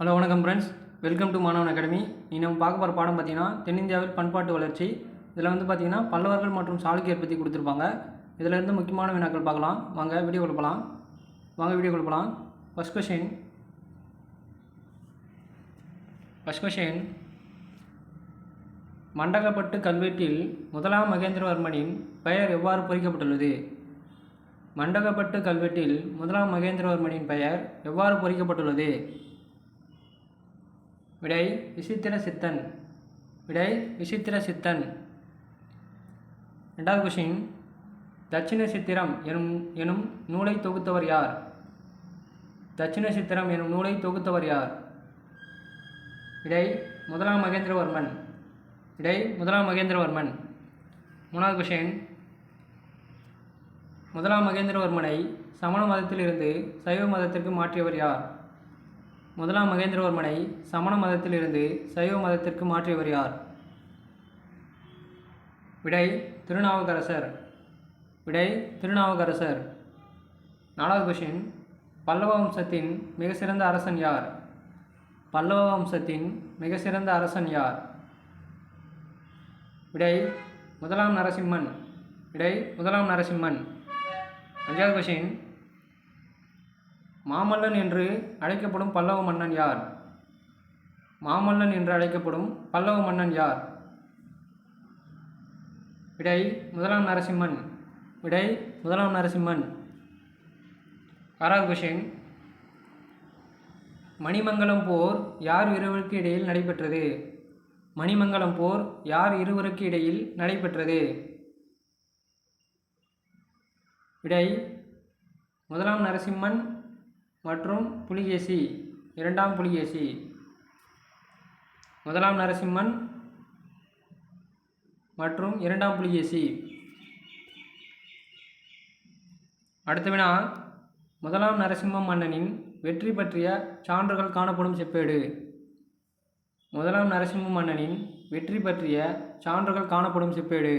Hello வணக்கம் friends welcome to Manavan academy நீ நம்ம பார்க்க போகிற பாடம் பார்த்தீங்கன்னா தென்னிந்தியாவில் பண்பாட்டு வளர்ச்சி. இதில் வந்து பார்த்தீங்கன்னா பல்லவர்கள் மற்றும் சாளுக்கியர் பற்றி கொடுத்துருப்பாங்க. இதில் இருந்து முக்கியமான வினாக்கள் பார்க்கலாம். வாங்க வீடியோ கொடுப்பலாம் வாங்க video கொடுப்பலாம் first question first question Mandagapattu கல்வெட்டில் முதலாம் மகேந்திரவர்மனின் பெயர் எவ்வாறு பொறிக்கப்பட்டுள்ளது? மண்டகப்பட்டு கல்வெட்டில் முதலாம் மகேந்திரவர்மனின் பெயர் எவ்வாறு பொறிக்கப்பட்டுள்ளது? விடை விசித்திர சித்தன். விடை விசித்திர சித்தன். ரெண்டாவது கொஷின் தட்சிண சித்திரம் எனும் எனும் நூலை தொகுத்தவர் யார்? தட்சிண சித்திரம் எனும் நூலை தொகுத்தவர் யார்? இடை முதலாம் மகேந்திரவர்மன். இடை முதலாம் மகேந்திரவர்மன். மூணாவது கொஷின் முதலாம் மகேந்திரவர்மனை சமண மதத்திலிருந்து சைவ மதத்திற்கு மாற்றியவர் யார்? முதலாம் மகேந்திரவர்மனை சமண மதத்திலிருந்து சைவ மதத்திற்கு மாற்றியவர் யார்? விடை திருநாவுக்கரசர். விடை திருநாவுக்கரசர். நாலாவது கொஷின் பல்லவ வம்சத்தின் மிக சிறந்த அரசன் யார்? பல்லவ வம்சத்தின் மிக சிறந்த அரசன் யார்? விடை முதலாம் நரசிம்மன். விடை முதலாம் நரசிம்மன். அஞ்சாவது கொஷின் மாமல்லன் என்று அழைக்கப்படும் பல்லவ மன்னன் யார்? மாமல்லன் என்று அழைக்கப்படும் பல்லவ மன்னன் யார்? விடை முதலாம் நரசிம்மன். விடை முதலாம் நரசிம்மன். ஆறாவது கொஷின் மணிமங்கலம் போர் யார் இருவருக்கு இடையில் நடைபெற்றது? மணிமங்கலம் போர் யார் இருவருக்கு இடையில் நடைபெற்றது? விடை முதலாம் நரசிம்மன் மற்றும் புலிகேசி இரண்டாம் புலிகேசி. முதலாம் நரசிம்மன் மற்றும் இரண்டாம் புலிகேசி. அடுத்த வினா முதலாம் நரசிம்ம மன்னனின் வெற்றி பற்றிய சான்றுகள் காணப்படும் செப்பேடு. முதலாம் நரசிம்ம மன்னனின் வெற்றி பற்றிய சான்றுகள் காணப்படும் செப்பேடு.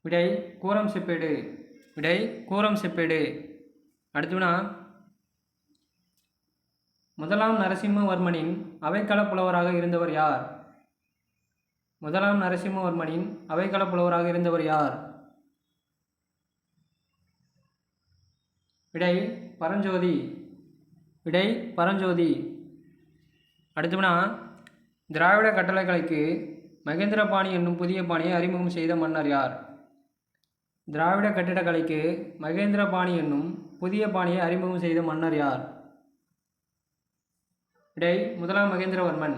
விடை கூரம் செப்பேடு. விடை கூரம் செப்பேடு. அடுத்துனா முதலாம் நரசிம்மவர்மனின் அவைக்கள புலவராக இருந்தவர் யார்? முதலாம் நரசிம்மவர்மனின் அவைக்கள புலவராக இருந்தவர் யார்? விடை பரஞ்சோதி. விடை பரஞ்சோதி. அடுத்துனா திராவிட கட்டளைக்கலைக்கு மகேந்திரபாணி என்னும் புதிய பாணியை அறிமுகம் செய்த மன்னர் யார்? திராவிட கட்டிடக்கலைக்கு மகேந்திரபாணி என்னும் புதிய பாணியை அறிமுகம் செய்த மன்னர் யார்? விடை முதலாம் மகேந்திரவர்மன்.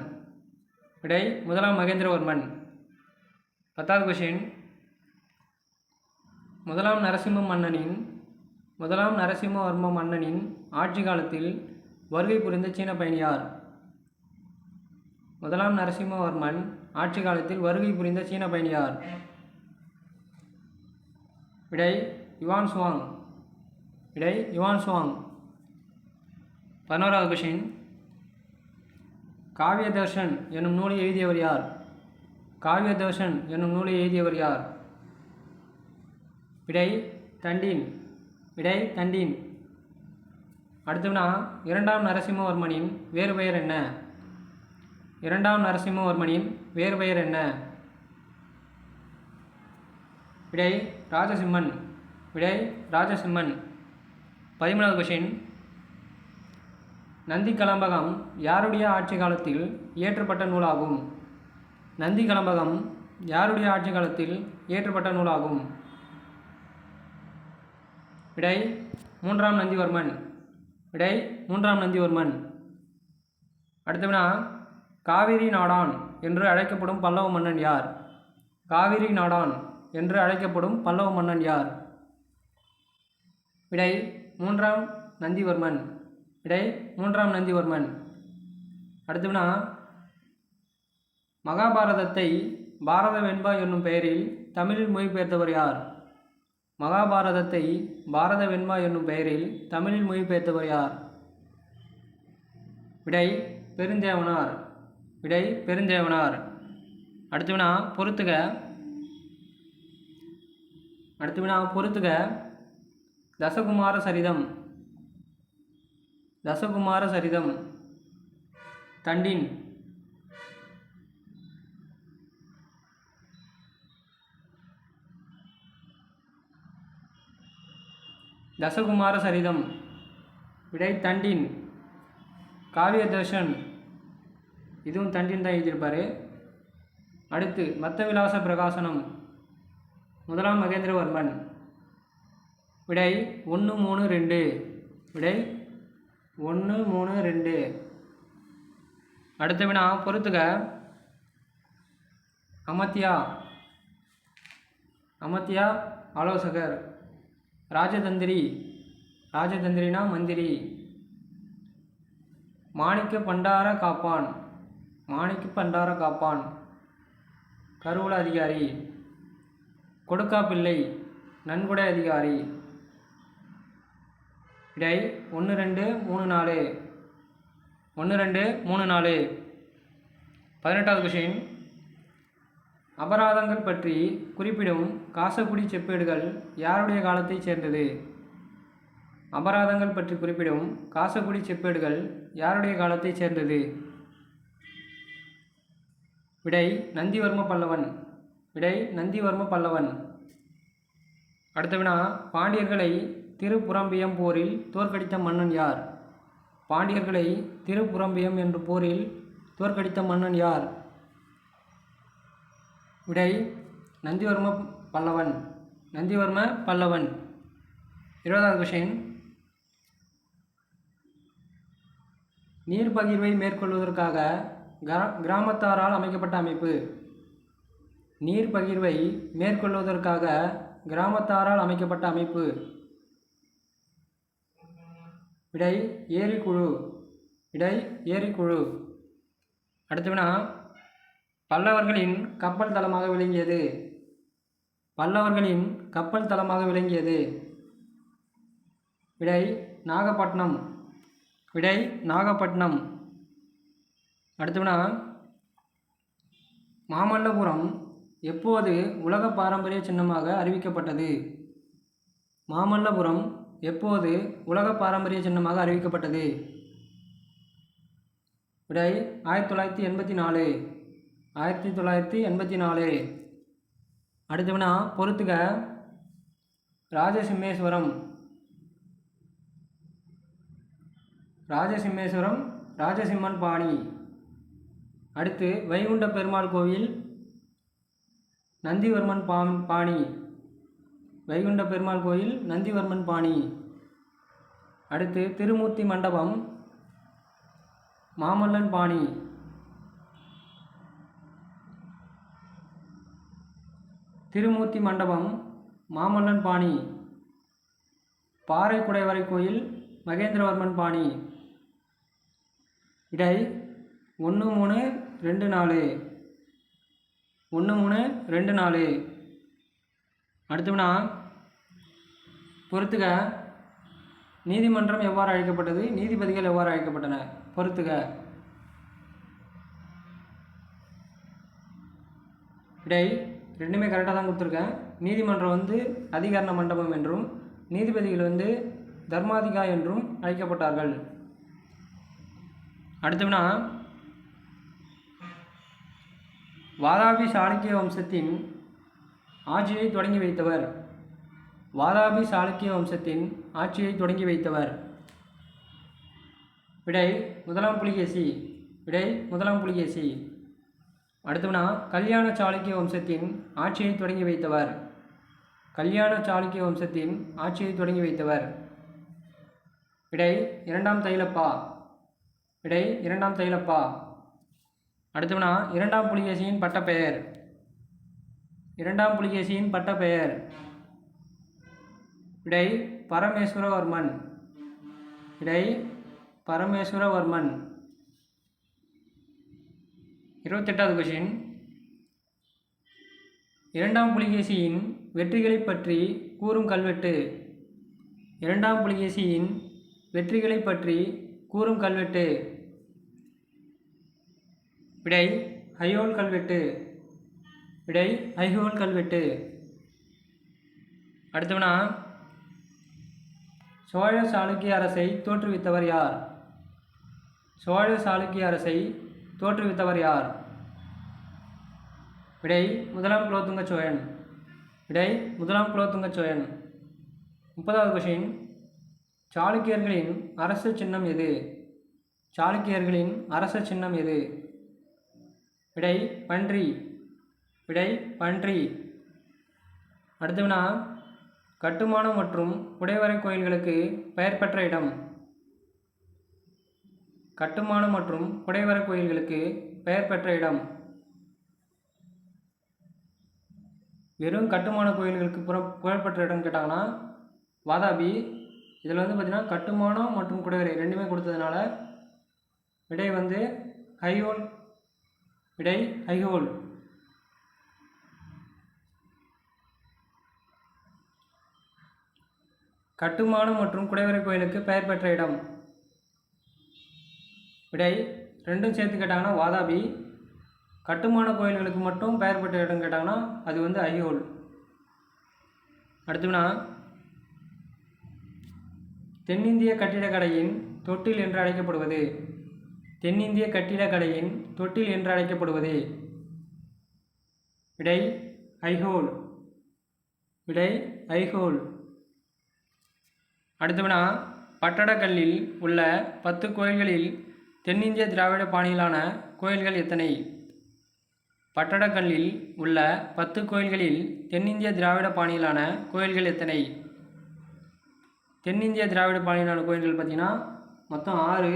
விடை முதலாம் மகேந்திரவர்மன். பத்தாவது கொஷின் முதலாம் நரசிம்ம மன்னனின் முதலாம் நரசிம்மவர்ம மன்னனின் ஆட்சி காலத்தில் வருகை புரிந்த சீன பயணியார் முதலாம் நரசிம்மவர்மன் ஆட்சி காலத்தில் வருகை புரிந்த சீன பயணியார் விடை யுவான் சுவாங். விடை யுவான் சுவாங். பதினோராவது கொஷின் காவிய தர்ஷன் என்னும் நூலை எழுதியவர் யார்? காவிய தர்ஷன் என்னும் நூலை எழுதியவர் யார்? விடை தண்டீன். விடை தண்டீன். அடுத்தவனா இரண்டாம் நரசிம்மவர்மனின் வேறு பெயர் என்ன? இரண்டாம் நரசிம்மவர்மனின் வேறு பெயர் என்ன? விடை ராஜசிம்மன். விடை ராஜசிம்மன். பதிமூணாவது கொஷின் நந்தி கலம்பகம் யாருடைய ஆட்சி காலத்தில் இயற்றப்பட்ட நூலாகும்? நந்தி கலம்பகம் யாருடைய ஆட்சி காலத்தில் இயற்றப்பட்ட நூலாகும்? விடை மூன்றாம் நந்திவர்மன். விடை மூன்றாம் நந்திவர்மன். அடுத்த வினா காவிரி நாடான் என்று அழைக்கப்படும் பல்லவ மன்னன் யார்? காவிரி நாடான் என்று அழைக்கப்படும் பல்லவ மன்னன் யார்? விடை மூன்றாம் நந்திவர்மன். விடை மூன்றாம் நந்திவர்மன். அடுத்தவனா மகாபாரதத்தை பாரத வெண்பா என்னும் பெயரில் தமிழில் மொழிபெயர்த்தவர் யார்? மகாபாரதத்தை பாரத வெண்பா என்னும் பெயரில் தமிழில் மொழிபெயர்த்தவர் யார்? விடை பெருந்தேவனார். விடை பெருந்தேவனார். அடுத்து வினா பொறுத்துக. அடுத்து வினா பொறுத்துக. தசகுமார சரிதம். தசகுமார சரிதம். தண்டின். தசகுமார சரிதம். விடை தண்டின். காவிய தர்ஷன் இதுவும் தண்டின் தான் எழுதியிருப்பார். அடுத்து மத்த விலாச பிரகாசனம். முதலாம் மகேந்திரவர்மன். விடை ஒன்று மூணு ரெண்டு. விடை ஒன்று மூணு ரெண்டு. அடுத்த வினா பொறுத்துக. அமத்தியா. அமத்தியா ஆலோசகர். ராஜதந்திரி. ராஜதந்திரினா மந்திரி. மாணிக்க பண்டார காப்பான். மாணிக்க பண்டார காப்பான். கருவூல அதிகாரி. கொடுக்கா பிள்ளை நன்கொடை அதிகாரி. இடை ஒன்று ரெண்டு மூணு நாலு. ஒன்று ரெண்டு மூணு நாலு. பதினெட்டாவது கொஷின் அபராதங்கள் பற்றி குறிப்பிடும் காசக்குடி செப்பேடுகள் யாருடைய காலத்தைச் சேர்ந்தது? அபராதங்கள் பற்றி குறிப்பிடும் காசக்குடி செப்பேடுகள் யாருடைய காலத்தைச் சேர்ந்தது? விடை நந்திவர்ம பல்லவன். விடை நந்திவர்ம பல்லவன். அடுத்த வினா பாண்டியர்களை திருப்புறம்பியம் போரில் தோற்கடித்த மன்னன் யார்? பாண்டியர்களை திருப்புறம்பியம் என்ற போரில் தோற்கடித்த மன்னன் யார்? விடை நந்திவர்ம பல்லவன். நந்திவர்ம பல்லவன். இருபதாவது கொஷின். நீர் பகிர்வை மேற்கொள்வதற்காக கிரா கிராமத்தாரால் அமைக்கப்பட்ட அமைப்பு. நீர் பகிர்வை மேற்கொள்வதற்காக கிராமத்தாரால் அமைக்கப்பட்ட அமைப்பு. விடை ஏரிக்குழு இடை ஏரிக்குழு. அடுத்த வினா பல்லவர்களின் கப்பல் தளமாக விளங்கியது. பல்லவர்களின் கப்பல் தளமாக விளங்கியது. விடை நாகப்பட்டினம் விடை நாகப்பட்டினம். அடுத்தவனா மாமல்லபுரம் எப்போது உலக பாரம்பரிய சின்னமாக அறிவிக்கப்பட்டது? மாமல்லபுரம் எப்போது உலக பாரம்பரிய சின்னமாக அறிவிக்கப்பட்டது? விடை ஆயிரத்தி தொள்ளாயிரத்தி எண்பத்தி நாலு. ஆயிரத்தி தொள்ளாயிரத்தி எண்பத்தி நாலு. அடுத்தவனா பொறுத்துக. ராஜசிம்மேஸ்வரம். ராஜசிம்மேஸ்வரம் ராஜசிம்மன் பாணி. அடுத்து வைகுண்ட பெருமாள் கோவில் நந்திவர்மன் பா பாணி. வைகுண்ட பெருமாள் கோயில் நந்திவர்மன் பாணி. அடுத்து திருமூர்த்தி மண்டபம் மாமல்லன் பாணி. திருமூர்த்தி மண்டபம் மாமல்லன் பாணி. பாறை குடைவரை கோயில் மகேந்திரவர்மன் பாணி. இடை ஒன்று மூணு ரெண்டு நாலு. ஒன்று மூணு ரெண்டு நாலு. அடுத்தவனா? பொறுத்துக. நீதிமன்றம் எவ்வாறு அழைக்கப்பட்டது? நீதிபதிகள் எவ்வாறு அழைக்கப்பட்டன? பொறுத்துக. இடை ரெண்டுமே கரெக்டாக தான் கொடுத்துருக்கேன் நீதிமன்றம் வந்து அதிகாரண மண்டபம் என்றும் நீதிபதிகள் வந்து தர்மாதிகா என்றும் அழைக்கப்பட்டார்கள். அடுத்தவனா? வாதாபி சாளுக்கிய வம்சத்தின் ஆட்சியை தொடங்கி வைத்தவர். வாதாபி சாளுக்கிய வம்சத்தின் ஆட்சியை தொடங்கி வைத்தவர். விடை முதலாம் புலிகேசி விடை முதலாம் புலிகேசி அடுத்தவனா கல்யாண சாளுக்கிய வம்சத்தின் ஆட்சியை தொடங்கி வைத்தவர். கல்யாண சாளுக்கிய வம்சத்தின் ஆட்சியை தொடங்கி வைத்தவர். விடை இரண்டாம் தைலப்பா. விடை இரண்டாம் தைலப்பா. அடுத்தவனா இரண்டாம் புலிகேசியின் பட்டப்பெயர். இரண்டாம் புலிகேசியின் பட்டப்பெயர். விடை பரமேஸ்வரவர்மன். விடை பரமேஸ்வரவர்மன். இருபத்தெட்டாவது கொஷின் இரண்டாம் புலிகேசியின் வெற்றிகளைப் பற்றி கூறும் கல்வெட்டு. இரண்டாம் புலிகேசியின் வெற்றிகளைப் பற்றி கூறும் கல்வெட்டு. விடை ஐயோல் கல்வெட்டு. விடை ஐஹோல் கல்வெட்டு. அடுத்தவனா? சோழ சாளுக்கிய அரசை தோற்றுவித்தவர் யார்? சோழ சாளுக்கிய அரசை தோற்றுவித்தவர் யார்? விடை முதலாம் குலோத்துங்க சோழன். விடை முதலாம் குலோத்துங்க சோழன். முப்பதாவது கொஷின். சாளுக்கியர்களின் அரசு சின்னம் எது? சாளுக்கியர்களின் அரச சின்னம் எது? விடை பன்றி. விடை பன்றி. அடுத்து வினா கட்டுமானம் மற்றும் குடைவரை கோயில்களுக்கு பெயர் பெற்ற இடம். கட்டுமானம் மற்றும் குடைவர கோயில்களுக்கு பெயர் பெற்ற இடம். வெறும் கட்டுமான கோயில்களுக்கு புற புகழ்பெற்ற இடம் கேட்டாங்கன்னா வாதாபி இதில் வந்து பார்த்திங்கன்னா கட்டுமானம் மற்றும் குடைவரை ரெண்டுமே கொடுத்ததுனால விடை வந்து ஹைஹோல் விடை ஹைஹோல். கட்டுமானம் மற்றும் குடைவரை கோயிலுக்கு பெயர் பெற்ற இடம். விடை ரெண்டும் சேர்த்து கேட்டாங்கன்னா வாதாபி. கட்டுமான கோயில்களுக்கு மட்டும் பெயர் பெற்ற இடம் கேட்டாங்கன்னா அது வந்து ஐஹோல் அடுத்துனா தென்னிந்திய கட்டிடக்கலையின் தொட்டில் என்று அழைக்கப்படுவது. தென்னிந்திய கட்டிடக்கலையின் தொட்டில் என்று அழைக்கப்படுவது. விடை ஐஹோல். விடை ஐஹோல். அடுத்தவனா பட்டடக்கல்லில் உள்ள பத்து கோயில்களில் தென்னிந்திய திராவிட பாணியிலான கோயில்கள் எத்தனை? பட்டடக்கல்லில் உள்ள பத்து கோயில்களில் தென்னிந்திய திராவிட பாணியிலான கோயில்கள் எத்தனை? தென்னிந்திய திராவிட பாணியிலான கோயில்கள் பார்த்தீங்கன்னா மொத்தம் ஆறு.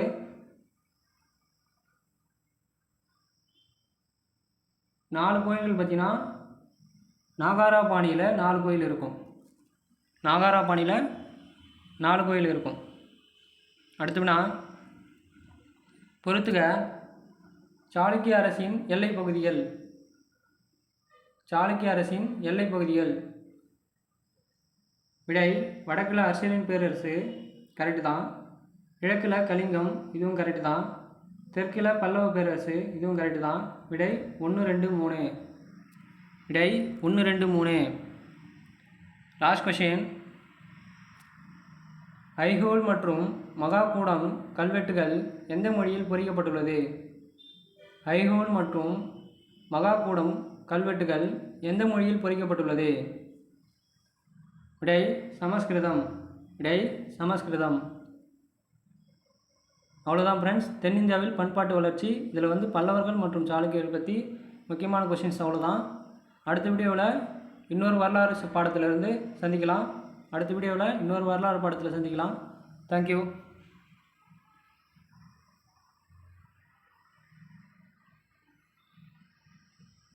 நாலு கோயில்கள் பார்த்திங்கன்னா நாகாரா பாணியில் நாலு கோயில் இருக்கும். நாகாரா பாணியில் நாலு கோயில் இருக்கும். அடுத்துனா பொறுத்துக. சாளுக்கிய அரசின் எல்லை பகுதிகள். சாளுக்கிய அரசின் எல்லை பகுதிகள். விடை வடக்கில் அரசியலின் பேரரசு கரெக்டு தான். கிழக்கில் கலிங்கம் இதுவும் கரெக்டு தான். தெற்கில் பல்லவ பேரரசு இதுவும் கரெக்டு தான். விடை ஒன்று ரெண்டு மூணு. விடை ஒன்று ரெண்டு மூணு. லாஸ்ட் கொஷின் ஐஹோல் மற்றும் மகாகூடம் கல்வெட்டுகள் எந்த மொழியில் பொறிக்கப்பட்டுள்ளது? ஐஹோல் மற்றும் மகாகூடம் கல்வெட்டுகள் எந்த மொழியில் பொறிக்கப்பட்டுள்ளது? விடை சமஸ்கிருதம். விடை சமஸ்கிருதம். அவ்வளோதான் ஃப்ரெண்ட்ஸ் தென்னிந்தியாவில் பண்பாட்டு வளர்ச்சி இதில் வந்து பல்லவர்கள் மற்றும் சாளுக்கியர்கள் பற்றி முக்கியமான கொஷின்ஸ் அவ்வளோதான் அடுத்த வீடியோவில் இன்னொரு வரலாறு பாடத்திலிருந்து சந்திக்கலாம். அடுத்த வீடியோவில் இன்னொரு வரலாறு பாடத்தில் சந்திக்கலாம். தேங்க்யூ